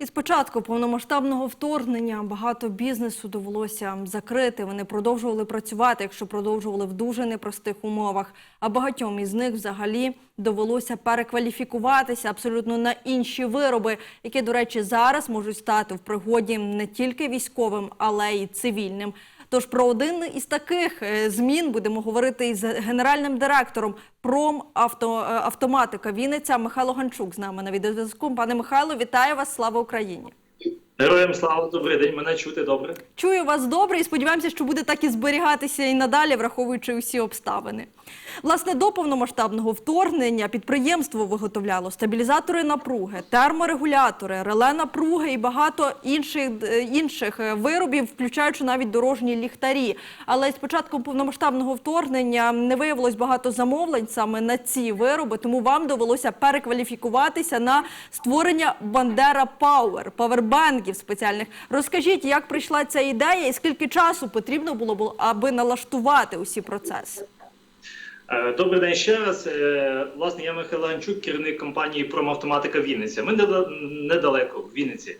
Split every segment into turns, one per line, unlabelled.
Із початку повномасштабного вторгнення багато бізнесу довелося закрити. Вони продовжували працювати, якщо продовжували в дуже непростих умовах. А багатьом із них взагалі довелося перекваліфікуватися абсолютно на інші вироби, які, до речі, зараз можуть стати в пригоді не тільки військовим, але й цивільним. Тож про один із таких е, змін будемо говорити із генеральним директором промавтоматика Вінниця Михайло Ганчук з нами на відеозв'язку. Пане Михайло, вітаю вас! Слава Україні!
Героям слава, добрий день. Мене чути добре.
Чую вас добре і сподіваємося, що буде так і зберігатися і надалі, враховуючи усі обставини. Власне, до повномасштабного вторгнення підприємство виготовляло стабілізатори напруги, терморегулятори, реле напруги і багато інших, е, інших е, виробів, включаючи навіть дорожні ліхтарі. Але з початком повномасштабного вторгнення не виявилось багато замовлень саме на ці вироби, тому вам довелося перекваліфікуватися на створення Бандера Пауер, павербенків спеціальних. Розкажіть, як прийшла ця ідея і скільки часу потрібно було, аби налаштувати усі процеси?
Е, Добрий день ще раз. Е, Власне, я Михайло Ганчук, керівник компанії Промавтоматика Вінниця. Ми недалеко в Вінниці.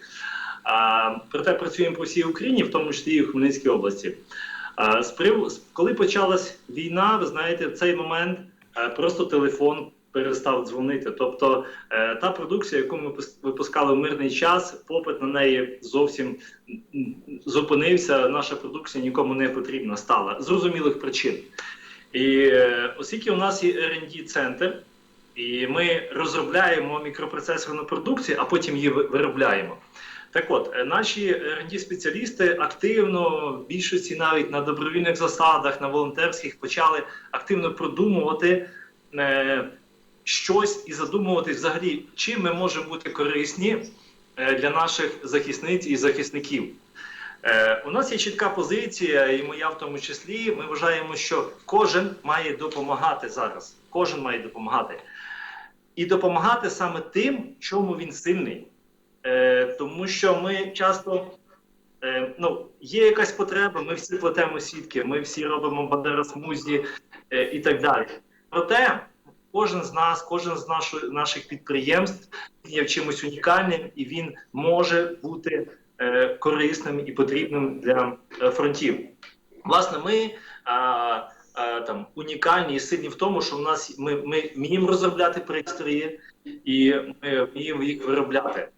Проте працюємо по всій Україні, в тому числі і в Хмельницькій області. Коли почалась війна, ви знаєте, в цей момент е, просто телефон перестав дзвонити. Тобто та продукція, яку ми випускали в мирний час, попит на неї зовсім зупинився. Наша продукція нікому не потрібна стала зрозумілих причин. І е, оскільки у нас є R&D центр, і ми розробляємо мікропроцесорну продукцію, а потім її виробляємо. Так от, е, наші R&D спеціалісти активно, в більшості навіть на добровільних засадах, на волонтерських, почали активно продумувати е, щось і задумувати взагалі, чим ми можемо бути корисні е, для наших захисниць і захисників. Е, у нас є чітка позиція, і моя в тому числі. Ми вважаємо, що кожен має допомагати зараз. Кожен має допомагати. І допомагати саме тим, чому він сильний. Е, тому що ми часто е, ну, є якась потреба, ми всі плетемо сітки, ми всі робимо бандера смузі е, і так далі. Проте кожен з нас, кожен з наших підприємств є в чимось унікальним, і він може бути корисним і потрібним для е, фронтів. Власне, ми там унікальні і сильні в тому, що в нас ми, ми вміємо розробляти пристрої і ми вміємо їх виробляти.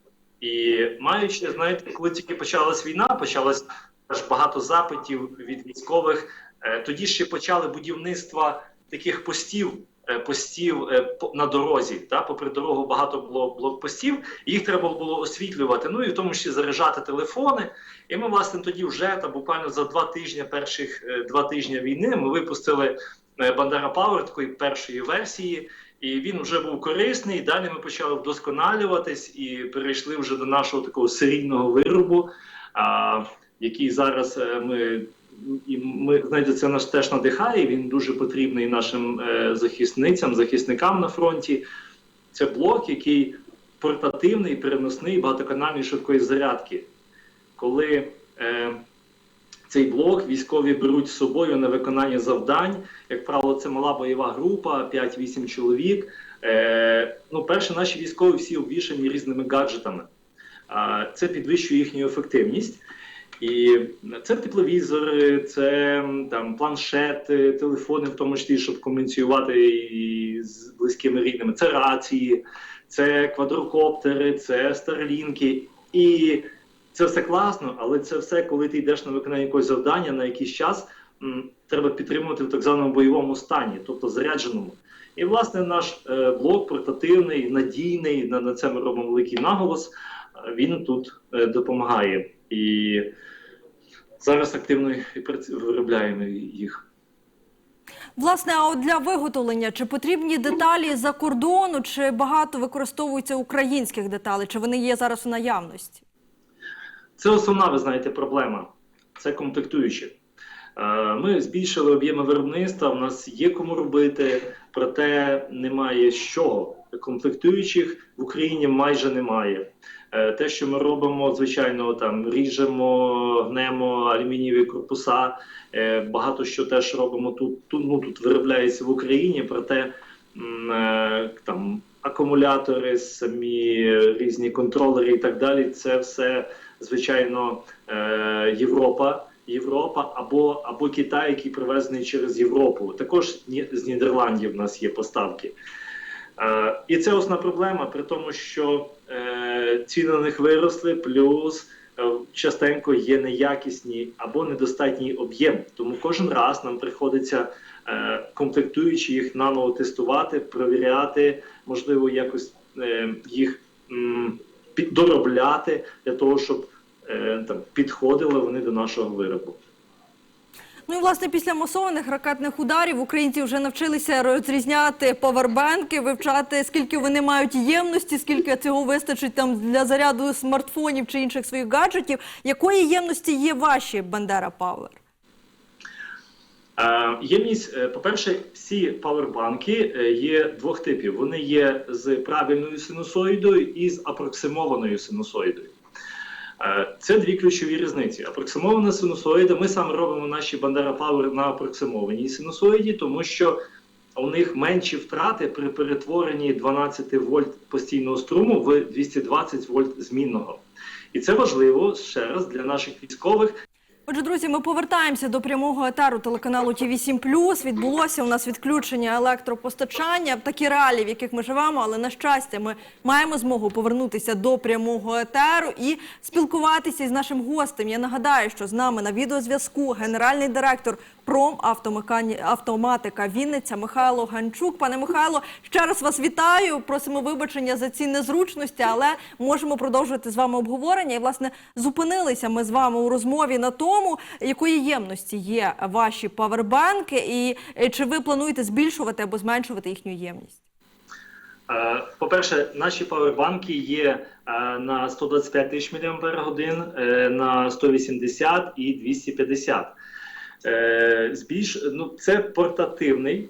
І маючи, знаєте, коли тільки почалась війна, почалось аж багато запитів від військових. е, Тоді ще почали будівництво таких постів, е, постів е, на дорозі. Та попри дорогу багато було блокпостів, їх треба було освітлювати. Ну і в тому числі заряджати телефони. І ми, власне, тоді вже та буквально за два тижні, перших е, два тижні війни, ми випустили е, Бандера Power такої першої версії. І він вже був корисний. Далі ми почали вдосконалюватись і перейшли вже до нашого такого серійного виробу, а, який зараз е, ми. І ми знаєте, це нас теж надихає. Він дуже потрібний нашим е, захисницям, захисникам на фронті. Це блок, який портативний, переносний, багатоканальний швидкої зарядки. Коли е, цей блок військові беруть з собою на виконання завдань, як правило, це мала бойова група, 5-8 чоловік. Е, ну, перше, наші військові всі обвішані різними гаджетами. А, це підвищує їхню ефективність. І це тепловізори, це там планшети, телефони, в тому числі, щоб комуніціювати і з близькими рідними. Це рації, це квадрокоптери, це старлінки. І це все класно, але це все, коли ти йдеш на виконання якогось завдання на якийсь час, треба підтримувати в так званому бойовому стані, тобто зарядженому. І власне наш е, блок портативний, надійний, на, на це ми робимо великий наголос. е, Він тут е, допомагає. І зараз активно і виробляємо їх.
Власне, а от для виготовлення чи потрібні деталі за кордону, чи багато використовується українських деталей, чи вони є зараз у наявності?
Це основна, ви знаєте, проблема. Це комплектуючі. Е, Ми збільшили об'єми виробництва, у нас є кому робити, проте немає з чого. Комплектуючих в Україні майже немає. Е, Те, що ми робимо, звичайно, там ріжемо, гнемо алюмінієві корпуса. е, Багато що теж робимо тут. Тут, ну, тут виробляється в Україні, проте е, там акумулятори, самі різні контролери і так далі. Це все, звичайно, Європа. Європа або, або Китай, який привезений через Європу. Також з Нідерландів в нас є поставки. І це основна проблема, при тому, що е, ціни на них виросли, плюс е, частенько є неякісні або недостатній об'єм. Тому кожен раз нам приходиться е, комплектуючи їх наново тестувати, провіряти, можливо, якось їх доробляти для того, щоб там підходили вони до нашого виробу.
Ну і власне після масованих ракетних ударів українці вже навчилися розрізняти павербенки, вивчати скільки вони мають ємності, скільки цього вистачить там для заряду смартфонів чи інших своїх гаджетів. Якої ємності є ваші Бандера Павер?
Е, Ємність, е, по-перше, всі павербанки е, є двох типів. Вони є з правильною синусоїдою і з апроксимованою синусоїдою. Е, Це дві ключові різниці. Апроксимована синусоїда. Ми саме робимо наші Бандера пауер на апроксимованій синусоїді, тому що у них менші втрати при перетворенні 12 вольт постійного струму в 220 вольт змінного. І це важливо ще раз для наших військових.
Отже, друзі, ми повертаємося до прямого етеру телеканалу ТВ 7 Відбулося у нас відключення електропостачання такі реалії, в яких ми живемо, але на щастя, ми маємо змогу повернутися до прямого етеру і спілкуватися із нашим гостем. Я нагадаю, що з нами на відеозв'язку генеральний директор промавтоматика Вінниця Михайло Ганчук. Пане Михайло, ще раз вас вітаю. Просимо вибачення за ці незручності, але можемо продовжувати з вами обговорення. І власне зупинилися ми з вами у розмові на тому, якої ємності є ваші павербанки, і е, чи ви плануєте збільшувати або зменшувати їхню ємність?
Е, По-перше, наші павербанки є е, на 125 тисяч мАч, на 180 і 250. Е, Збільш, ну, це портативний,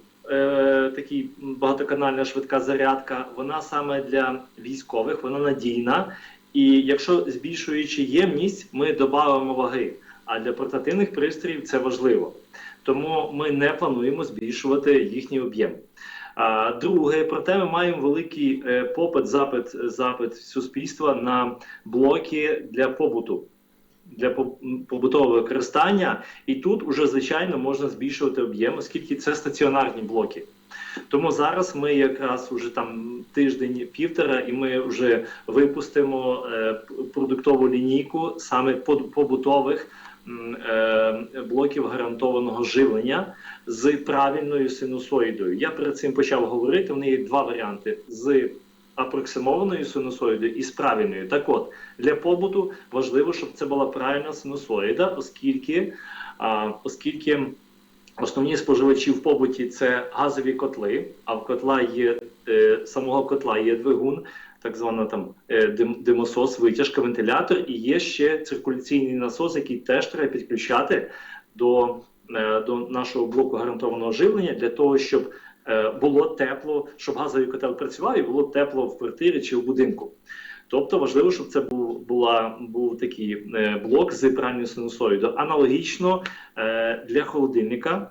такий багатоканальна швидка зарядка. Вона саме для військових, вона надійна. І якщо збільшуючи ємність, ми додаємо ваги. А для портативних пристроїв це важливо. Тому ми не плануємо збільшувати їхній об'єм. Друге, проте ми маємо великий е, попит, запит, запит суспільства на блоки для побуту, для побутового використання. І тут уже звичайно можна збільшувати об'єм, оскільки це стаціонарні блоки. Тому зараз ми якраз уже там тиждень півтора, і ми вже випустимо е, продуктову лінійку саме побутових блоків гарантованого живлення з правильною синусоїдою. Я перед цим почав говорити. В неї два варіанти з апроксимованою синусоїдою і з правильною. Так от для побуту важливо, щоб це була правильна синусоїда, оскільки, оскільки основні споживачі в побуті це газові котли, а в котла є е, самого котла є двигун. Так звана там е, димосос, витяжка, вентилятор, і є ще циркуляційний насос, який теж треба підключати до, е, до нашого блоку гарантованого живлення для того, щоб е, було тепло, щоб газовий котел працював і було тепло в квартирі чи в будинку. Тобто важливо, щоб це був, була, був такий блок з правильною синусоїдою. Аналогічно для холодильника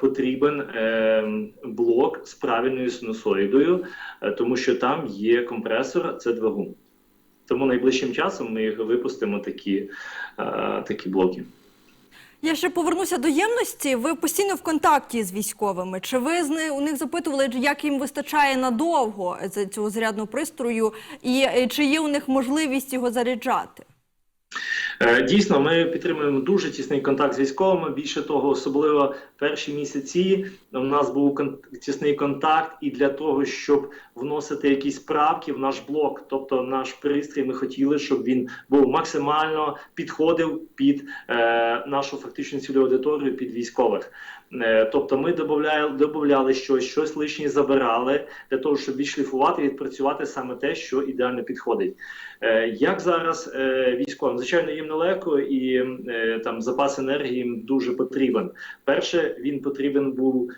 потрібен е, блок з правильною синусоїдою, е, тому що там є компресор, це двигун. Тому найближчим часом ми їх випустимо такі, е, такі блоки.
Я ще повернуся до ємності. Ви постійно в контакті з військовими. Чи ви з ни- у них запитували, як їм вистачає надовго цього зарядного пристрою, і е, чи є у них можливість його заряджати?
Е, Дійсно, ми підтримуємо дуже тісний контакт з військовими. Більше того, особливо перші місяці у нас був тісний контакт, і для того, щоб вносити якісь правки в наш блок, тобто наш пристрій, ми хотіли, щоб він був максимально підходив під е, нашу фактичну цільову аудиторію, під військових. Е, тобто, ми додавали, додавали щось, щось лишнє забирали для того, щоб відшліфувати, відпрацювати саме те, що ідеально підходить. Е, Як зараз е, військовим? Звичайно, їм нелегко і е, там запас енергії їм дуже потрібен. Перше, він потрібен був.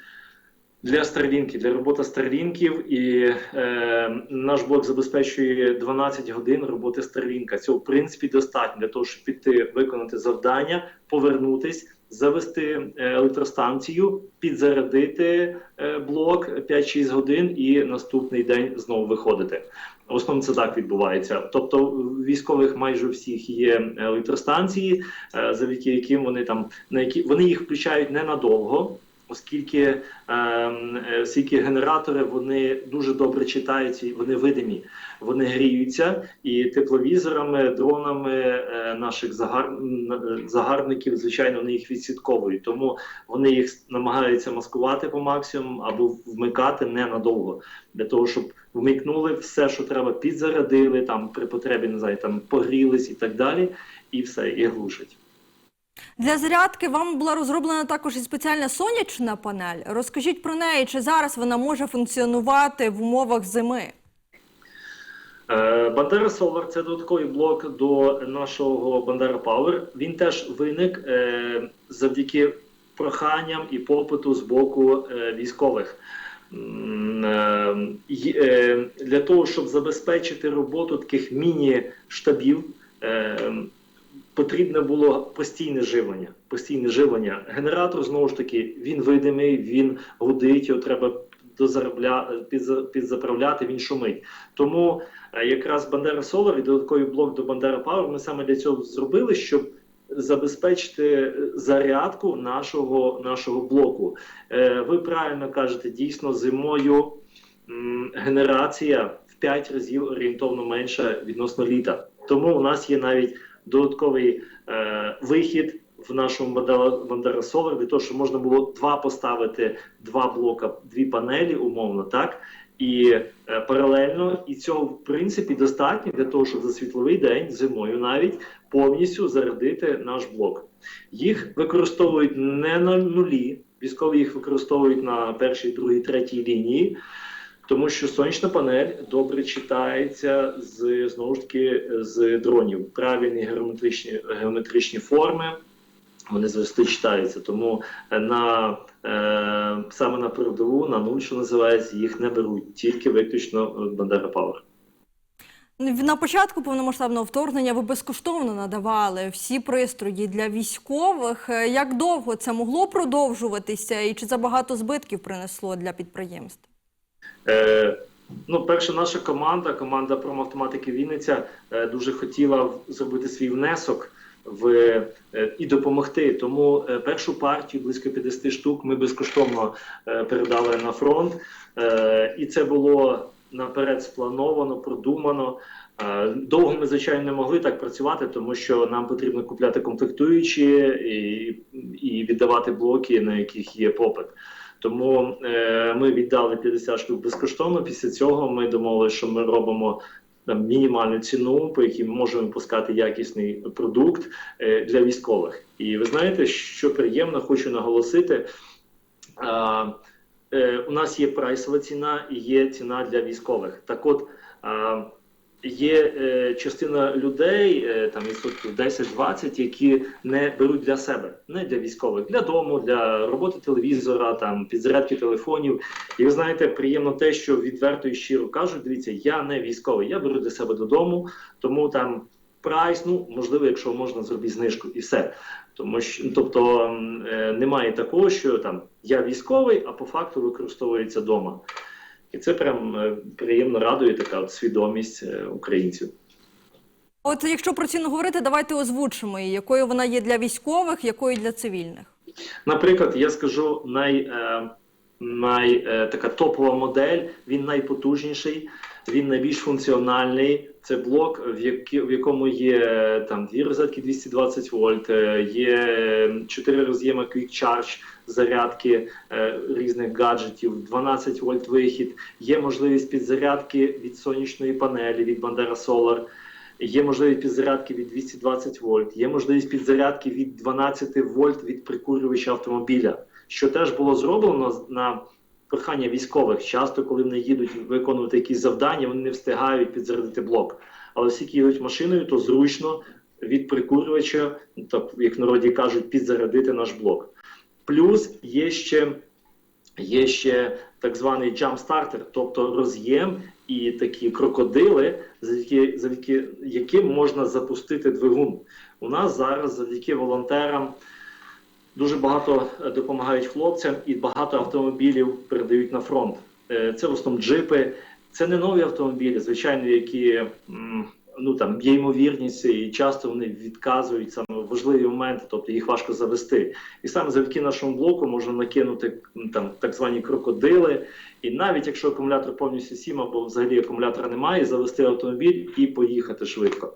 Для старлінків, для роботи старлінків, і е, наш блок забезпечує 12 годин роботи старлінка. Цього в принципі достатньо для того, щоб піти виконати завдання, повернутись завести е, електростанцію, підзарядити е, блок 5-6 годин і наступний день знову виходити. В основному це так відбувається. Тобто, в військових майже всіх є електростанції, е, завдяки яким вони там на які вони їх включають ненадовго. Оскільки е, е, генератори вони дуже добре читаються, вони видимі, вони гріються, і тепловізорами, дронами е, наших загар... е, загарбників, звичайно, вони їх відслідковують. Тому вони їх намагаються маскувати по максимуму або вмикати ненадовго, для того, щоб вмикнули все, що треба, підзарядили там при потребі, не знаю, там погрілись і так далі, і все, і глушать.
Для зарядки вам була розроблена також і спеціальна сонячна панель. Розкажіть про неї, чи зараз вона може функціонувати в умовах зими?
Е, Бандера Solar – це додатковий блок до нашого Бандера Power. Він теж виник е, завдяки проханням і попиту з боку е, військових. Для того, щоб забезпечити роботу таких міні-штабів, потрібне було постійне живлення. Постійне живлення. Генератор знову ж таки він видимий, він гудить, його треба підзаправляти, він шумить. Тому е, якраз Бандера Solar і додатковий блок до Бандера Power ми саме для цього зробили, щоб забезпечити зарядку нашого, нашого блоку. Е, Ви правильно кажете, дійсно зимою генерація в 5 разів орієнтовно менша відносно літа. Тому у нас є навіть додатковий е, вихід в нашому Solar для того, щоб можна було два поставити два блока, дві панелі, умовно, так. І е, паралельно, і цього в принципі достатньо для того, щоб за світловий день зимою навіть повністю зарядити наш блок. Їх використовують не на нулі, військові їх використовують на першій, другій, третій лінії, тому що сонячна панель добре читається з знову ж таки з дронів. Правильні геометричні геометричні форми. Вони завжди читаються, тому е, на е, саме на передову, на нуль, що називається, їх не беруть, тільки виключно е, Бандера Пауер.
На початку повномасштабного вторгнення ви безкоштовно надавали всі пристрої для військових. Е, Як довго це могло продовжуватися, і чи забагато збитків принесло для підприємств?
Е, ну, перша наша команда, команда промавтоматики Вінниця, е, дуже хотіла зробити свій внесок в е, і допомогти. Тому е, першу партію близько 50 штук ми безкоштовно е, передали на фронт, е, і це було наперед сплановано, продумано. Е, Довго ми, звичайно, не могли так працювати, тому що нам потрібно купляти комплектуючі і, і віддавати блоки, на яких є попит. Тому е, ми віддали 50 штук безкоштовно. Після цього ми домовилися, що ми робимо там мінімальну ціну, по якій ми можемо випускати якісний продукт е, для військових. І ви знаєте, що приємно, хочу наголосити. Е, у нас є прайсова ціна і є ціна для військових. Так от є е, частина людей, е, там відсотків 10-20, які не беруть для себе, не для військових, для дому, для роботи телевізора, там підзарядки телефонів. І ви знаєте, приємно те, що відверто і щиро кажуть: дивіться, я не військовий, я беру для себе додому, тому там прайс, ну можливо, якщо можна зробити знижку, і все. Тому що ну, тобто е, немає такого, що там я військовий, а по факту використовується вдома. І це прям е, приємно радує така от свідомість е, українців.
От якщо про ціну говорити, давайте озвучимо її, якою вона є для військових, якою для цивільних.
Наприклад, я скажу най, е, най така топова модель, він найпотужніший, він найбільш функціональний. Це блок, в, які, в якому є там дві розетки 220 вольт, е, є чотири роз'єми Quick Charge, зарядки е, різних гаджетів, 12 вольт вихід, є можливість підзарядки від сонячної панелі від Bandera Solar. Є можливість підзарядки від 220 вольт, є можливість підзарядки від 12 вольт від прикурювача автомобіля, що теж було зроблено на прохання військових. Часто, коли вони їдуть виконувати якісь завдання, вони не встигають підзарядити блок. Але всі, їдуть машиною, то зручно від прикурювача, так як народі кажуть, підзарядити наш блок. Плюс є ще є ще так званий jump-starter, тобто роз'єм і такі крокодили, завдяки, завдяки яким можна запустити двигун. У нас зараз завдяки волонтерам Дуже багато е, допомагають хлопцям, і багато автомобілів передають на фронт. Е, Це в основному джипи. Це не нові автомобілі, звичайно, які ну там є ймовірність, і часто вони відказують саме важливі моменти, тобто їх важко завести. І саме завдяки нашому блоку можна накинути там так звані крокодили. І навіть якщо акумулятор повністю сім або взагалі акумулятора немає, завести автомобіль і поїхати швидко.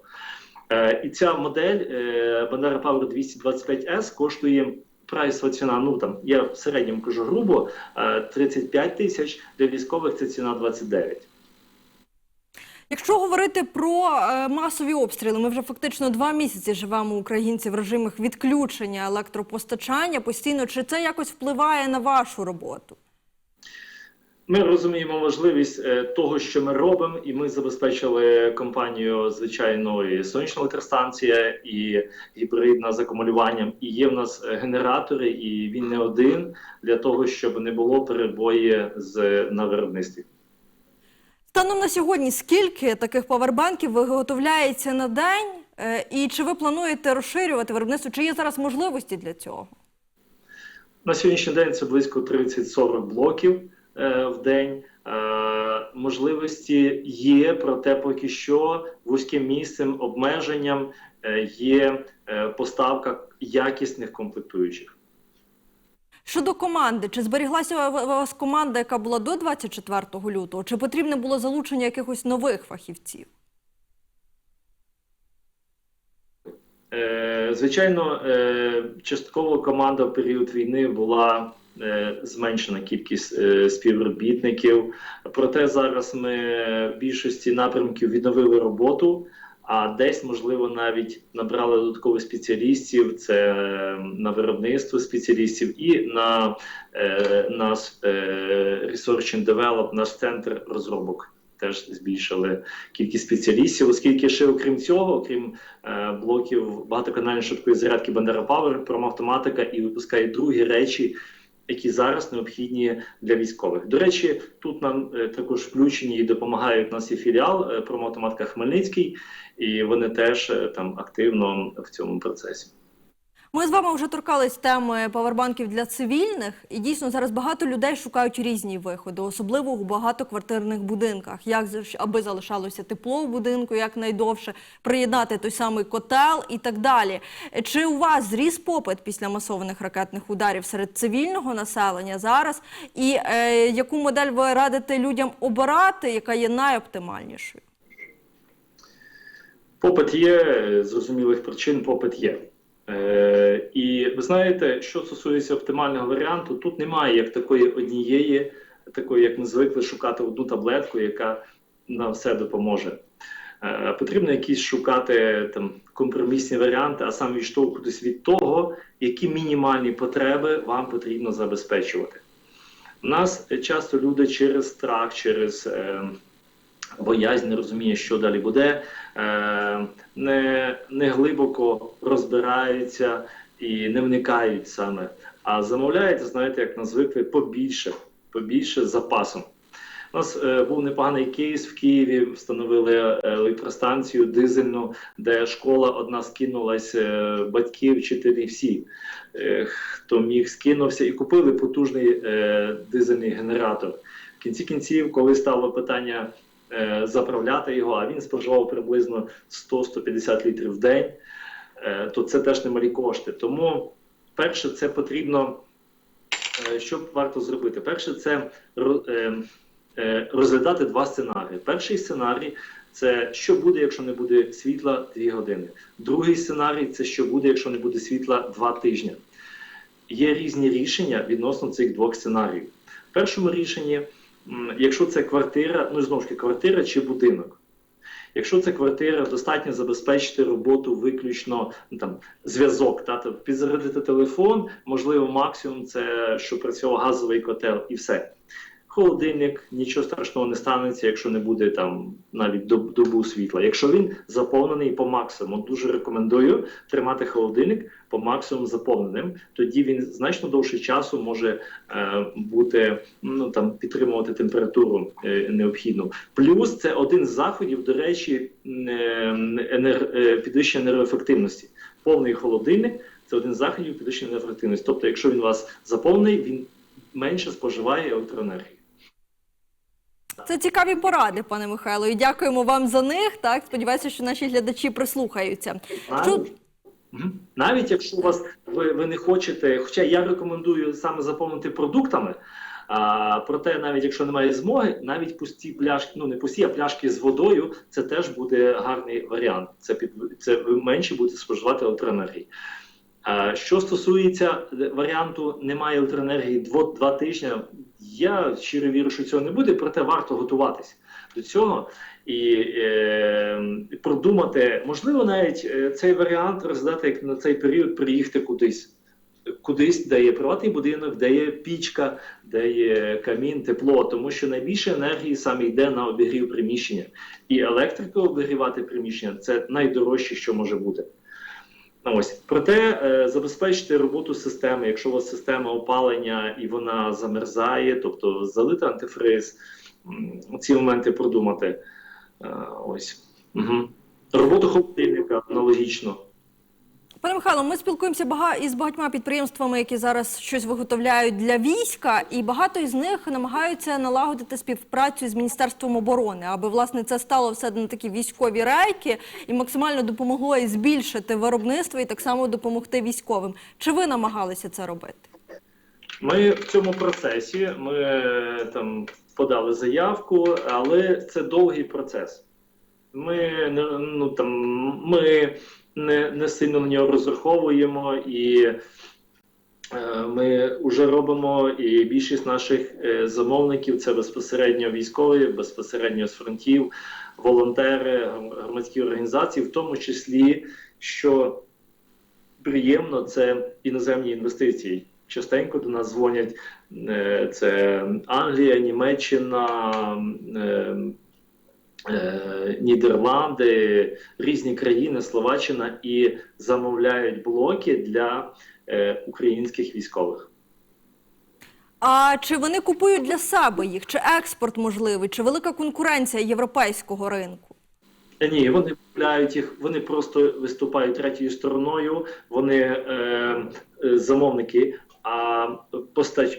Е, і ця модель е, Bandera Power 225S коштує прайсова ціна. Ну там я в середньому кажу грубо е, 35 тисяч для військових. Це ціна 29.
Якщо говорити про е, масові обстріли, ми вже фактично два місяці живемо українці в режимах відключення електропостачання постійно. Чи це якось впливає на вашу роботу?
Ми розуміємо важливість е, того, що ми робимо, і ми забезпечили компанію звичайно і сонячна електростанція, і гібридна з акумулюванням. І є в нас е, генератори, і він не один для того, щоб не було перебої з на виробництві.
Станом на сьогодні, скільки таких павербанків виготовляється на день? Е, І чи ви плануєте розширювати виробництво? Чи є зараз можливості для цього?
На сьогоднішній день це близько 30-40 блоків в день. Е, можливості є, проте поки що вузьким місцем, обмеженням е, є е, поставка якісних комплектуючих.
Щодо команди, чи зберіглася у вас команда, яка була до 24 лютого? Чи потрібне було залучення якихось нових фахівців?
Е, Звичайно, е, частково команда в період війни була е, зменшена кількість е, співробітників. Проте зараз ми в більшості напрямків відновили роботу, а десь, можливо, навіть набрали додаткових спеціалістів. Це е, на виробництво спеціалістів і на е, наш е, Research and Develop, наш центр розробок. Теж збільшили кількість спеціалістів, оскільки ще окрім цього, окрім е, блоків багатоканальної швидкої зарядки Bandera Power, промавтоматика і випускає другі речі, які зараз необхідні для військових. До речі, тут нам е, також включені і допомагають у нас і філіал е, Хмельницький, і вони теж е, там активно в цьому процесі.
Ми з вами вже торкались теми павербанків для цивільних, і дійсно зараз багато людей шукають різні виходи, особливо у багатоквартирних будинках, як аби залишалося тепло в будинку якнайдовше, приєднати той самий котел і так далі. Чи у вас зріс попит після масованих ракетних ударів серед цивільного населення зараз? І е, яку модель ви радите людям обирати, яка є найоптимальнішою?
Попит є, е, зрозумілих причин попит є. Е, і ви знаєте, що стосується оптимального варіанту, тут немає як такої однієї, такої, як ми звикли шукати одну таблетку, яка на все допоможе. Е, потрібно якісь шукати там компромісні варіанти, а саме відштовхуватись від того, які мінімальні потреби вам потрібно забезпечувати. У нас часто люди через страх, через е, боязнь не розуміє, що далі буде, е, не, не глибоко розбираються і не вникають саме, а замовляють, знаєте, як нас звикли, побільше, побільше з запасом. У нас е, був непоганий кейс в Києві. Встановили е, електростанцію дизельну, де школа одна скинулась, е, батьки, вчителі, всі, хто міг скинувся, і купили потужний дизельний генератор. В кінці кінців, коли стало питання заправляти його, а він споживав приблизно 100-150 літрів в день, е, то це теж немалі кошти. Тому, перше, це потрібно. е, Що варто зробити? Перше, це ро- е, е, розглядати два сценарії. Перший сценарій це що буде, якщо не буде світла 2 години. Другий сценарій це що буде, якщо не буде світла 2 тижні. Є різні рішення відносно цих двох сценаріїв. В першому рішенні, якщо це квартира, ну знову ж таки, квартира чи будинок. Якщо це квартира, достатньо забезпечити роботу виключно ну, там зв'язок, та тобто підзарядити телефон, можливо, максимум це що працював газовий котел, і все. Холодильник, нічого страшного не станеться, якщо не буде там навіть доб- добу світла. Якщо він заповнений по максимуму, дуже рекомендую тримати холодильник по максимуму заповненим. Тоді він значно довше часу може е, бути ну там підтримувати температуру е, необхідну. Плюс це один з заходів, до речі, е, енер... е, підвищення енергоефективності. Повний холодильник це один з заходів підвищення енергоефективності. Тобто, якщо він у вас заповнений, він менше споживає електроенергії.
Це цікаві поради, пане Михайло, і дякуємо вам за них. Так, сподіваюся, що наші глядачі прислухаються. Що
Навіть, якщо у вас ви, ви не хочете, хоча я рекомендую саме заповнити продуктами. А, проте, навіть якщо немає змоги, навіть пусті пляшки, ну не пусті, а пляшки з водою, це теж буде гарний варіант. Це під це ви менше будете споживати електроенергії. А, що стосується варіанту немає електроенергії дво, два тижні, я щиро вірю, що цього не буде, проте варто готуватися до цього і е, продумати, можливо, навіть е, цей варіант розглядати як на цей період приїхати кудись. Кудись, де є приватний будинок, де є пічка, де є камін, тепло, тому що найбільше енергії саме йде на обігрів приміщення. І електрику обігрівати приміщення це найдорожче, що може бути. Ну, Ось проте е, забезпечити роботу системи, якщо у вас система опалення і вона замерзає, тобто залити антифриз, ці моменти продумати. Е, ось. Угу. Роботу холодильника аналогічно.
Пане Михайло, ми спілкуємося із багатьма підприємствами, які зараз щось виготовляють для війська, і багато із них намагаються налагодити співпрацю з міністерством оборони, аби власне це стало все на такі військові рейки і максимально допомогло і збільшити виробництво і так само допомогти військовим. Чи ви намагалися це робити?
Ми в цьому процесі ми е, там подали заявку, але це довгий процес. Ми ну там ми не, не сильно на нього розраховуємо, і е, ми вже робимо. І більшість наших е, замовників це безпосередньо військові, безпосередньо з фронтів, волонтери, громадські організації, в тому числі, що приємно, це іноземні інвестиції. Частенько до нас дзвонять е, це Англія, Німеччина, е, Нідерланди, різні країни, Словаччина і замовляють блоки для е, українських військових.
А чи вони купують для себе їх? Чи експорт можливий? Чи велика конкуренція європейського ринку?
Е, Ні, вони купляють їх, вони просто виступають третьою стороною, вони е, е, замовники, а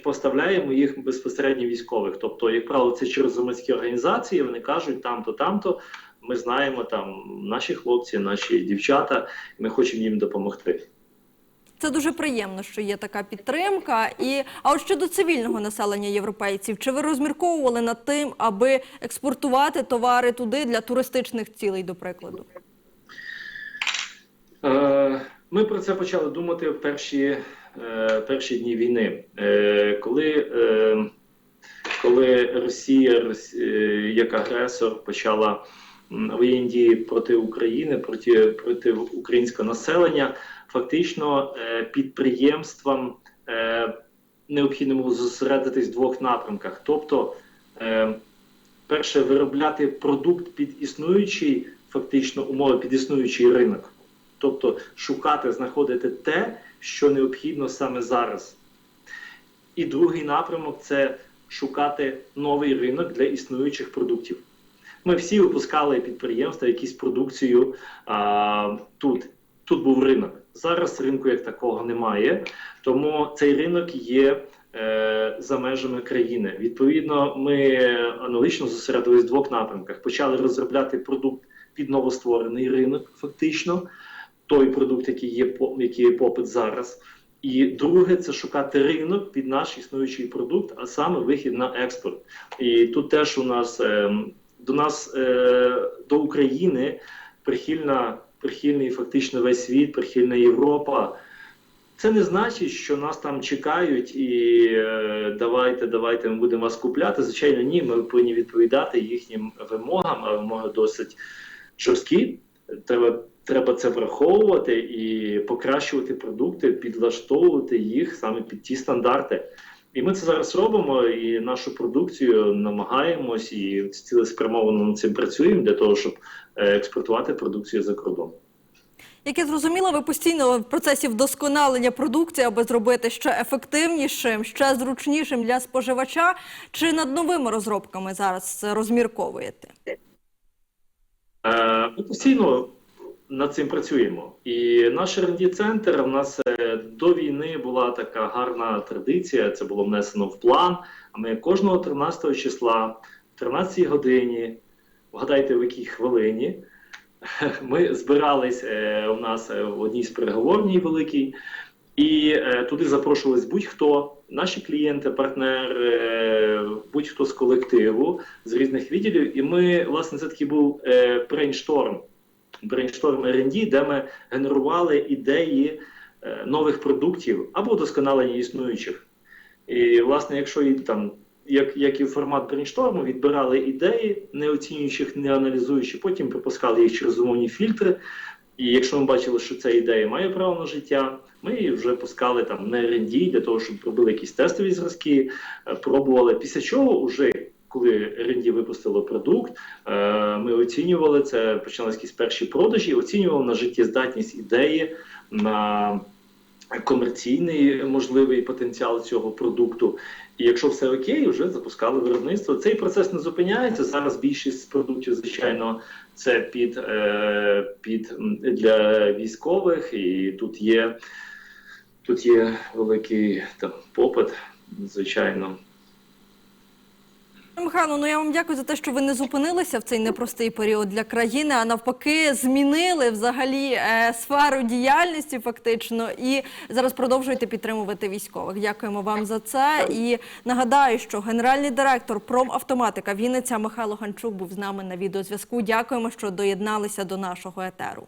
поставляємо їх безпосередньо військових. Тобто, як правило, це через громадські організації, вони кажуть там-то, там-то. Ми знаємо там наші хлопці, наші дівчата, і ми хочемо їм допомогти.
Це дуже приємно, що є така підтримка. І а от щодо цивільного населення європейців, чи ви розмірковували над тим, аби експортувати товари туди для туристичних цілей, до прикладу?
Е, Ми про це почали думати в перші, перші дні війни, Е, коли, е, коли Росія Рос- е, як агресор почала воєнні дії проти України, проти, проти українського населення, фактично е, підприємствам е, необхідно було зосередитись в двох напрямках. Тобто, е, перше, виробляти продукт під існуючий, фактично умови під існуючий ринок. Тобто шукати, знаходити те, що необхідно саме зараз. І другий напрямок це шукати новий ринок для існуючих продуктів. Ми всі випускали підприємства, якісь продукцію а, тут. Тут був ринок. Зараз ринку як такого немає, тому цей ринок є е, за межами країни. Відповідно, ми аналогічно зосередились в двох напрямках. Почали розробляти продукт під новостворений ринок, фактично той продукт, який є який є попит зараз. І друге це шукати ринок під наш існуючий продукт, а саме вихід на експорт. І тут теж у нас ем, до нас е, до України прихильна, прихильний фактично весь світ, прихильна Європа. Це не значить, що нас там чекають і е, давайте, давайте ми будемо вас купляти. Звичайно, ні, ми повинні відповідати їхнім вимогам, а вимоги досить жорсткі. Треба, треба це враховувати і покращувати продукти, підлаштовувати їх саме під ті стандарти. І ми це зараз робимо, і нашу продукцію намагаємось і цілеспрямовано над цим працюємо для того, щоб е, експортувати продукцію за кордон.
Як я зрозуміла, ви постійно в процесі вдосконалення продукції, аби зробити ще ефективнішим, ще зручнішим для споживача. Чи над новими розробками зараз розмірковуєте?
Е, Ми постійно над цим працюємо. І наш rd центр у нас е, до війни була така гарна традиція. Це було внесено в план. А ми кожного 13 числа, в 13 годині, вгадайте в якій хвилині. Ми збирались е, у нас в одній з переговорній великій, і е, туди запрошувались будь-хто, наші клієнти, партнери, е, будь-хто з колективу, з різних відділів. І ми, власне, це такий був брейншторм, брейншторм R&D, де ми генерували ідеї е, нових продуктів або вдосконалення існуючих. І, власне, якщо і там, як, як і формат брейншторму, відбирали ідеї, не оцінюючи не аналізуючи, потім пропускали їх через умовні фільтри. І якщо ми бачили, що ця ідея має право на життя, ми її вже пускали там на R&D для того, щоб робили якісь тестові зразки, е, пробували. Після чого вже коли R&D випустило продукт, е, ми оцінювали це, почалися якісь перші продажі, оцінювали на життєздатність ідеї, на комерційний можливий потенціал цього продукту. І якщо все окей, вже запускали виробництво. Цей процес не зупиняється. Зараз більшість продуктів, звичайно, це під, е, під для військових, і тут є, тут є великий там, попит, звичайно.
Михайло, ну я вам дякую за те, що ви не зупинилися в цей непростий період для країни, а навпаки, змінили взагалі е, сферу діяльності, фактично, і зараз продовжуєте підтримувати військових. Дякуємо вам за це. І нагадаю, що генеральний директор промавтоматика Вінниця Михайло Ганчук був з нами на відеозв'язку. Дякуємо, що доєдналися до нашого етеру.